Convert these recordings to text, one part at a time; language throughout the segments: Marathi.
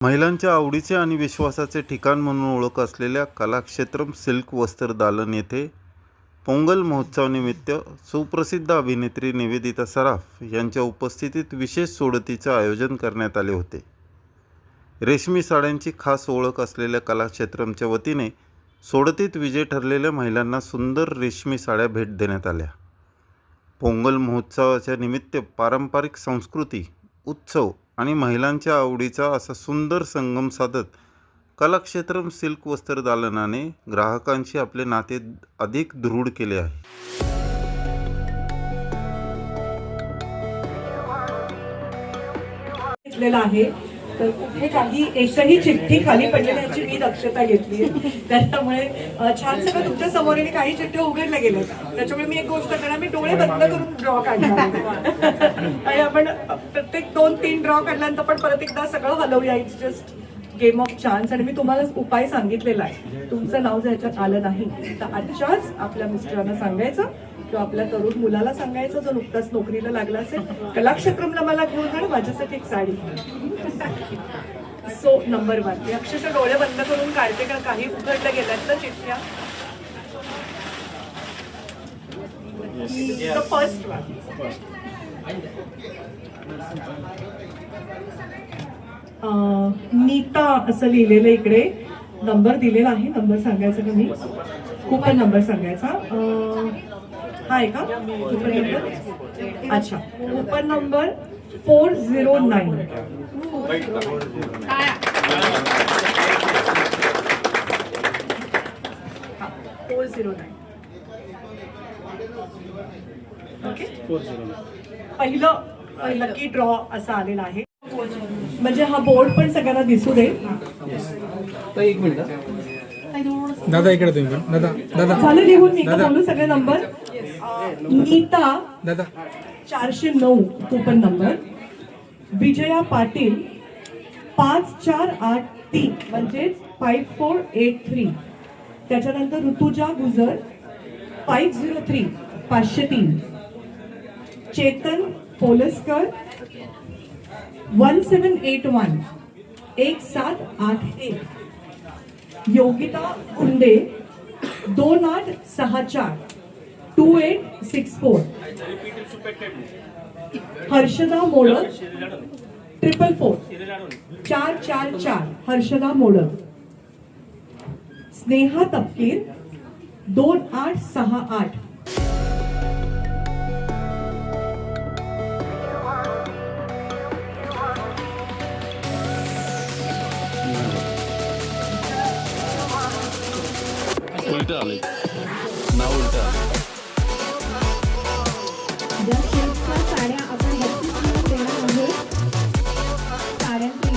महिलांच्या आवडीचे आणि विश्वासाचे ठिकाण म्हणून ओळख असलेल्या कलाक्षेत्रम सिल्क वस्त्र दालन येथे पोंगल महोत्सवानिमित्त सुप्रसिद्ध अभिनेत्री निवेदिता सराफ यांच्या उपस्थितीत विशेष सोडतीचे आयोजन करण्यात आले होते. रेशमी साड्यांची खास ओळख असलेल्या कलाक्षेत्रमच्या वतीने सोडतीत विजय ठरलेल्या महिलांना सुंदर रेशमी साड्या भेट देण्यात आल्या. पोंगल महोत्सवाच्या निमित्त पारंपरिक संस्कृती उत्सव आणि महिलांच्या आवडीचा असा सुंदर संगम साधत कलाक्षेत्रम सिल्क वस्त्र दालनाने ग्राहकांशी आपले नाते अधिक दृढ केले आहे. घेतलेला आहे. तर कुठे काही एकही चिठ्ठी खाली पडलेल्याची मी दक्षता घेतली त्याच्यामुळे अ, छान सगळं तुमच्यासमोर आणि काही चिठ्ठ्या उघडल्या गेल्या त्याच्यामुळे मी एक गोष्ट करणार मी डोळे बंद करून ड्रॉ काढणार आणि आपण प्रत्येक दोन तीन ड्रॉ काढल्यानंतर पण परत एकदा सगळं हलवूया. It's just game of chance आणि मी तुम्हाला उपाय सांगितलेला आहे. तुमचं नाव जर ह्याच्यात आलं नाही तर आजच्याच आपल्या मिस्टरांना सांगायचं किंवा आपल्या तरुण मुलाला सांगायचं जो नुकताच नोकरीला लागला असेल कलाक्षेत्रमला मला घेऊन जा आणि माझ्यासाठी एक साडी. सो नंबर वन मी अक्षरशः डोळे बंद करून काढते कारण काही उघडल्या गेल्यात तर चिठ्ठ्या. फर्स्ट नीता असं लिहिलेलं इकडे. नंबर दिलेला आहे नंबर सांगायचा का मी? कुपन नंबर सांगायचा. हा आहे का? Coupon number? अच्छा. Coupon number four zero nine. Four zero nine. Okay पहिलं लकी ड्रॉ असा आलेला आहे. म्हणजे हा बोर्ड पण सगळ्यांना दिसू दे. एक मिनिट. दादा इकडे तुम्ही पण. दादा दादा. झालं लिहून मी का बोलू सगळे नंबर नीता दादा. चारशे नऊ कुपन नंबर विजया पाटील पाच चार आठ तीन म्हणजेच फाईव्ह फोर एट थ्री त्याच्यानंतर Rutuja Gujar five zero three पाचशे तीन Chetan Polaskar one seven eight one एक सात आठ एक योगिता गुंडे दोन आठ सहा चार two eight six four Harshada Modak triple four चार चार चार हर्षदा मोडक स्नेहा तपकीर दोन आठ सहा आठ. उलट आले. नाव उलट आले. ज्या शिल्पच्या साड्या आपण बत्तीस किलो देणार आहोत साड्यांचे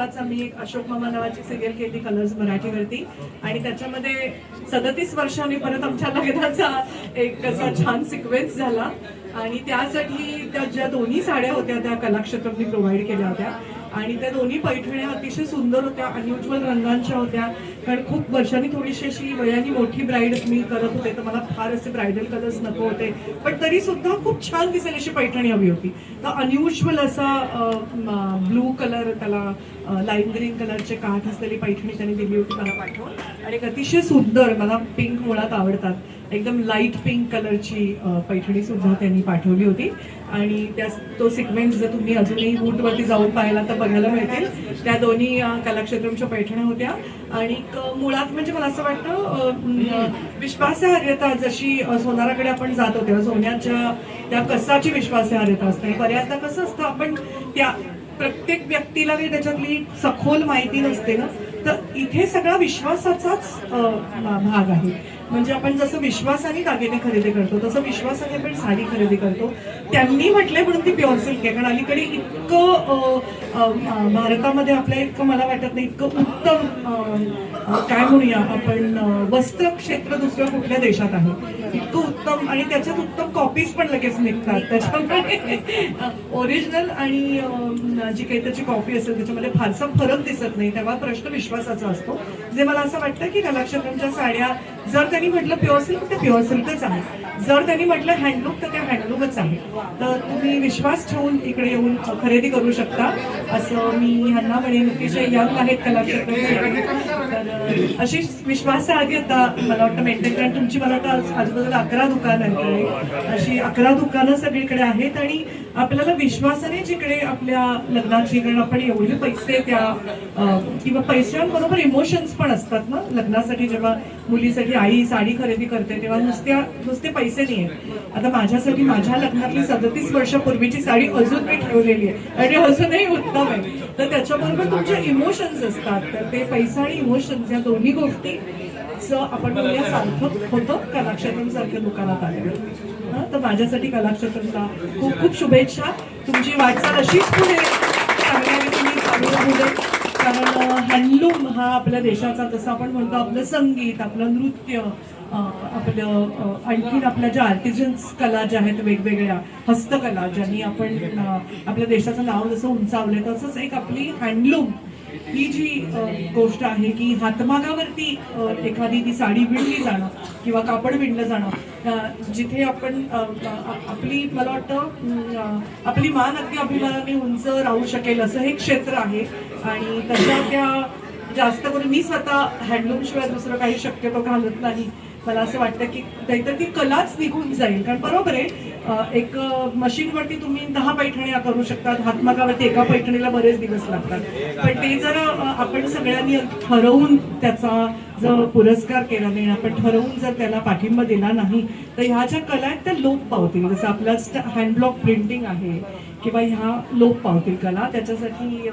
आत्ताच आम्ही एक अशोक मामा नावाची सिरियल केली कलर्स मराठीवरती. आणि त्याच्यामध्ये सदतीस वर्षांनी परत आमच्या लग्नाचा एक असा छान सिक्वेन्स झाला. आणि त्यासाठी त्या ज्या दोन्ही साड्या होत्या त्या कलाक्षेत्रांनी प्रोव्हाइड केल्या होत्या. आणि त्या दोन्ही पैठण्या अतिशय सुंदर होत्या अनयुज्वल रंगांच्या होत्या. कारण खूप वर्षांनी थोडीशी अशी वयाने मोठी ब्राईड मी करत होते तर मला फार असे ब्रायडल कलर्स नको होते. पण तरी सुद्धा खूप छान दिसेल अशी पैठणी हवी होती. तर अनयुज्वल असा ब्लू कलर त्याला लाईम ग्रीन कलरचे काठ असलेली पैठणी त्यांनी दिली होती मला पाठवून. आणि अतिशय सुंदर मला पिंक मुळात आवडतात. एकदम लाइट पिंक कलरची पैठणी सुद्धा त्यांनी पाठवली होती. आणि त्या तो सिक्वेन्स जर तुम्ही अजूनही रूटवरती जाऊन पाहिला तर बघायला मिळतील. त्या दोन्ही कलाक्षेत्रमच्या पैठण्या होत्या. आणि मुळात म्हणजे मला असं वाटतं विश्वासार्हता जशी सोनाराकडे आपण जातो तेव्हा सोन्याच्या त्या कसाची विश्वासार्हता असते. बऱ्याचदा कसं असतं आपण त्या प्रत्येक व्यक्तीला काही त्याच्यातली सखोल माहिती नसते ना तर इथे सगळा विश्वासाचाच भाग आहे. म्हणजे आपण जसं विश्वासाने दागिने खरेदी करतो तसं विश्वासाने आपण साडी खरेदी करतो. त्यांनी म्हटलंय म्हणून ती प्युअर सिल्क आहे. कारण अलीकडे इतकं भारतामध्ये आपल्या इतकं मला वाटत नाही इतकं उत्तम काय म्हणूया आपण वस्त्र क्षेत्र दुसऱ्या कुठल्या देशात आहे? इतकं उत्तम आणि त्याच्यात उत्तम कॉपीज पण लगेच निघतात. त्याच्यामुळे ओरिजिनल आणि जी काही त्याची कॉपी असेल त्याच्यामध्ये फारसा फरक दिसत नाही. तेव्हा प्रश्न विश्वासाचा असतो. जे मला असं वाटतं की कलाक्षेत्रांच्या साड्या जर त्यांनी म्हटलं प्युअर सिल्क तर प्युअर सिल्कच आहे. जर त्यांनी म्हटलं हँडलूम तर त्या हँडलूमच आहे. तर तुम्ही विश्वास ठेवून इकडे येऊन खरेदी करू शकता. असं मी ह्यांना म्हणेन अतिशय यंग आहेत कलाक्षेत्र तर अशीच अशी विश्वास आधी आता मला वाटतं मेंटेन कारण तुमची मला वाटतं आजूबाजूला अकरा दुकानं आहेत अशी अकरा दुकानं सगळीकडे आहेत आणि आपल्याला विश्वासाने जिकडे आपल्या लग्नाची कारण आपण एवढे पैसे त्या किंवा पैशांबरोबर इमोशन्स पण असतात ना लग्नासाठी जेव्हा मुलीसाठी आई साडी खरेदी करते तेव्हा नुसत्या नुसते पैसे नाही आहेत आता माझ्यासाठी माझ्या लग्नातली सदतीस वर्षापूर्वीची साडी अजून मी ठेवलेली आहे आणि अजूनही उत्तम आहे. तर त्याच्याबरोबर तुमचे इमोशन्स असतात. तर ते पैसा आणि इमोशन्स या दोन्ही गोष्टी आपण म्हणूया सार्थक होतं कलाक्षेत्रम सारख्या दुकानात आले. हं, तर माझ्यासाठी कलाक्षेत्रमला खूप खूप शुभेच्छा. तुमची वाटचाल अशीच पुढे चांगल्या रीतीने चालू राहू दे कारण हँडलूम हा आपल्या देशाचा जसं आपण म्हणतो आपलं संगीत आपलं नृत्य आपलं आणखीन आपल्या ज्या आर्टिजन्स कला ज्या आहेत वेगवेगळ्या हस्तकला ज्यांनी आपण आपल्या देशाचं नाव जसं उंचावलंय तसंच एक आपली हँडलूम ही जी गोष्ट आहे की हातमागावरती एखादी ती साडी विणली जाणं किंवा कापड विणलं जाणं जिथे आपण आपली मला वाटतं आपली मान अगदी अभिमानाने उंच राहू शकेल असं हे क्षेत्र आहे. आणि तशा त्या जास्त करून मी स्वतः हँडलूम शिवाय दुसरं काही शक्यतो घालत नाही. मला असं वाटतं की नाहीतर ती कलाच निघून जाईल. कारण बरोबर आहे एक मशीनवरती तुम्ही दहा पैठण्या करू शकतात हातमागावरती एका पैठणीला बरेच दिवस लागतात. पण ते जर आपण सगळ्यांनी ठरवून त्याचा जर पुरस्कार केला नाही आपण ठरवून जर त्याला पाठिंबा दिला नाही तर ह्या ज्या कला आहेत त्या लोप पावतील. जसं आपलं हँडब्लॉक प्रिंटिंग आहे किंवा ह्या लोप पावतील कला. त्याच्यासाठी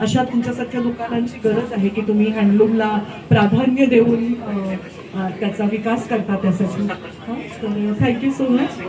अशा तुमच्यासारख्या दुकानांची गरज आहे की तुम्ही हँडलूमला प्राधान्य देऊन त्याचा विकास करता त्यासाठी. Thank you so much